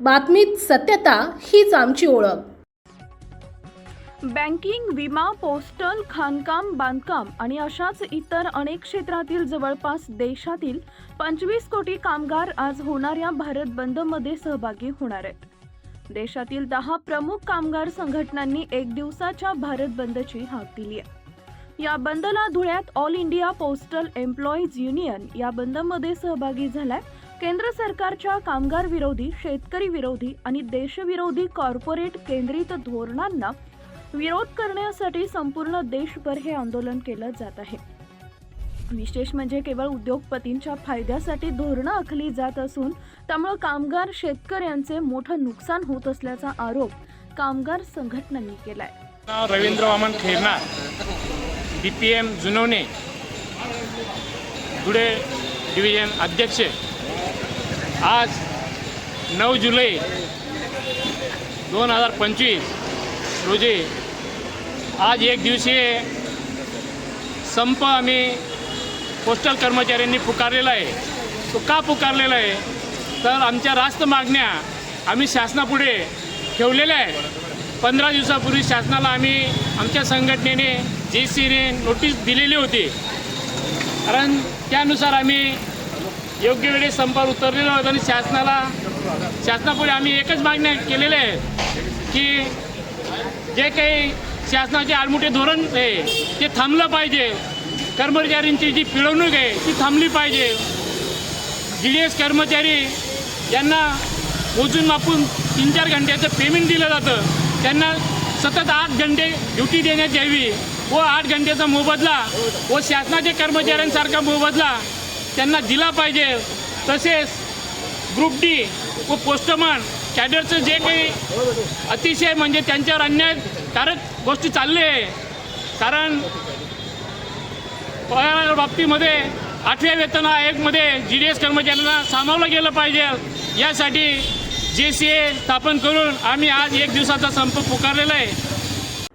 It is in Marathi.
बातमीत सत्यता हीच आमची ओळख. बँकिंग विमा पोस्टल खाणकाम बांधकाम आणि अशाच इतर अनेक क्षेत्रातील जवळपास देशातील पंचवीस कोटी कामगार आज होणाऱ्या भारत बंदमध्ये सहभागी होणार आहेत. देशातील दहा प्रमुख कामगार संघटनांनी एक दिवसाच्या भारत बंदची हाक दिली आहे. या बंदला धुळ्यात all India postal employees union या बंदमध्ये सहभागी झालाय केंद्र सरकारच्या कामगार विरोधी शेतकरी विरोधी आणि देशविरोधी कॉर्पोरेट केंद्रित धोरणांना विरोध करण्यासाठी संपूर्ण देशभर हे आंदोलन केलं जात आहे. विशेष म्हणजे केवळ उद्योगपतींच्या फायद्यासाठी धोरणं आखली जात असून त्यामुळे कामगार शेतकऱ्यांचे मोठं नुकसान होत असल्याचा आरोप कामगार संघटनांनी केलाय. आहे Ravindra Vaman खेरना D P M Junawane Dhule division अध्यक्ष आज नऊ जुलै दोन हजार पंचवीस रोजी आज एक दिवसीय संप आम्ही पोस्टल कर्मचाऱ्यांनी पुकारलेला आहे. तो का पुकारलेला आहे? तर आमच्या रास्त मागण्या आम्ही शासनापुढे ठेवलेल्या आहेत. पंधरा दिवसापूर्वी शासनाला आम्ही आमच्या संघटनेने जे सीने नोटीस दिलेली होती. कारण त्यानुसार आम्ही योग्य वेळी संपावर उतरलेलो आहोत आणि शासनाला शासनापुढे आम्ही एकच मागण्या केलेल्या आहेत की जे काही शासनाचे आडमुठे धोरण आहे ते थांबलं पाहिजे. कर्मचाऱ्यांची जी पिळवणूक आहे ती थांबली पाहिजे. जी डी एस कर्मचारी यांना मोजून मापून तीन चार घंट्याचं पेमेंट दिलं जातं. त्यांना सतत आठ घंटे ड्युटी देण्यात यावी व आठ घंट्याचा मोबदला व शासनाच्या कर्मचाऱ्यांसारखा मोबदला त्यांना दिला पाहिजे. तसेच ग्रुप डी व पोस्टमन कॅडरचं जे काही अतिशय म्हणजे त्यांच्यावर अन्यायकारक गोष्टी चालले आहे. कारण पगार बाबतीमध्ये आठव्या वेतन आयोगमध्ये जी डी एस कर्मचाऱ्यांना सामावलं गेलं पाहिजे. यासाठी जे सी ए स्थापन करून आम्ही आज एक दिवसाचा संप पुकारलेला आहे.